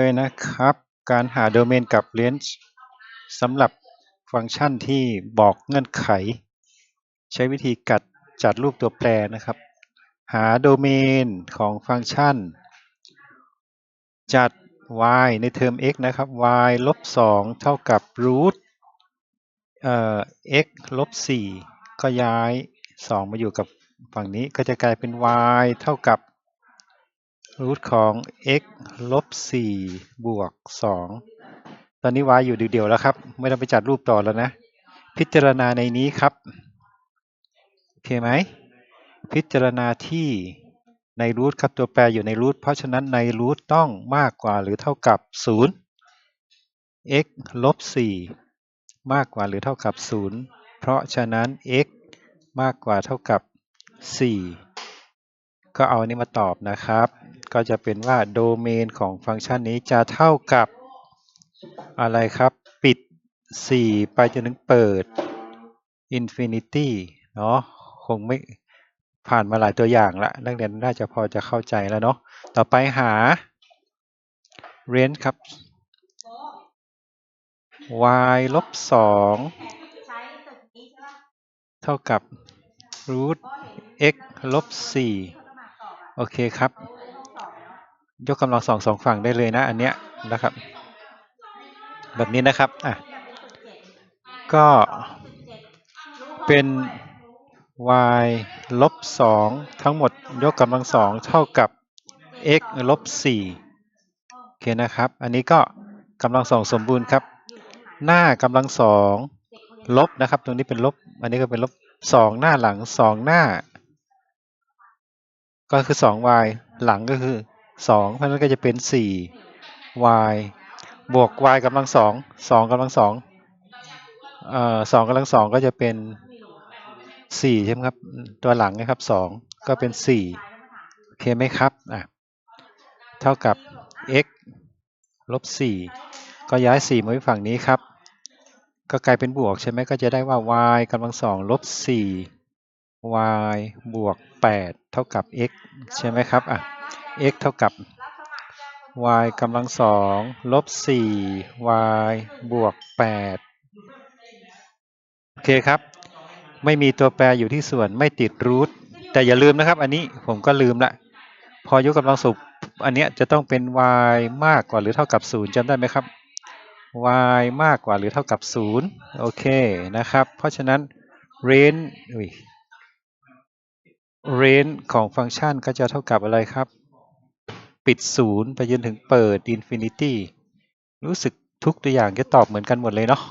เลยนะครับ การหาโดเมนกับ range สำหรับฟังก์ชันที่บอกเงื่อนไข ใช้วิธีกัดจัดรูปตัวแปรนะครับ หาโดเมนของฟังก์ชัน จัด y ในเทอม x นะครับ y ลบ2เท่ากับ root เอ่อ x ลบ4ก็ย้าย 2 มาอยู่กับฝั่งนี้ก็จะกลายเป็น y เท่ากับ รูทของ x ลบ4บวก2ตอนนี้ y อยู่เดียวๆแล้วครับ ไม่ต้องไปจัดรูปต่อแล้วนะ พิจารณาในนี้ครับ โอเคไหม พิจารณาที่ในรูทครับตัวแปรอยู่ในรูทเพราะฉะนั้นในรูทต้องมากกว่าหรือเท่ากับ 0 x ลบ4มากกว่าหรือเท่ากับ 0 เพราะฉะนั้น x มากกว่าเท่ากับ 4 ก็เอาอันนี้มาตอบนะครับ ก็จะเป็นว่าโดเมนของฟังก์ชันนี้จะเท่ากับอะไรครับ ปิด 4 ไปจนถึงเปิด infinity เนาะคงไม่ผ่านมาหลายตัวอย่างละนักเรียนน่าจะพอจะเข้าใจแล้วเนาะต่อไปหา range ครับ y ลบ2เท่ากับ root x ลบ4 โอเคครับ ยกกำลังสองสองฝั่งได้เลยนะ อันเนี้ยนะครับ แบบนี้นะครับอะก็เป็น y ลบ2ทั้งหมดยกกำลังสองเท่ากับ x ลบ4โอเคนะครับ อันนี้ก็กำลังสองสมบูรณ์ครับ หน้ากำลังสองลบนะครับ ตรงนี้เป็นลบ อันนี้ก็เป็นลบสองหน้าหลังสองหน้า ก็คือ 2y หลังก็คือ 2 เพราะนั้นก็จะเป็น 4y บวก y กำลังสองสองกำลังสองเอ่อสองกำลังสองก็จะเป็น 4 ใช่ไหมครับ ตัวหลังนะครับ 2 ก็เป็น 4 โอเคไหมครับอะเท่ากับ x ลบ 4 ก็ย้าย 4 มาไว้ฝั่งนี้ครับ ก็กลายเป็นบวกใช่ไหมก็จะได้ว่า y กำลังสองลบ 4 y บวก 8 เท่ากับ x ใช่ไหมครับอะ x เท่ากับ y กำลังสองลบ 4 y บวก 8 โอเคครับ ไม่มีตัวแปรอยู่ที่ส่วนไม่ติดรูทแต่อย่าลืมนะครับ อันนี้ผมก็ลืมละ พอยกกำลังสุบอันเนี้ยจะต้องเป็น y มากกว่าหรือเท่ากับ 0จำได้ไหมครับ y มากกว่าหรือเท่ากับ 0 โอเคนะครับ เพราะฉะนั้น range range ของฟังก์ชันก็จะเท่ากับอะไรครับ ปิดศูนย์ไปจนถึงเปิด infinity รู้สึกทุกตัวอย่างจะตอบเหมือนกันหมดเลยเนาะ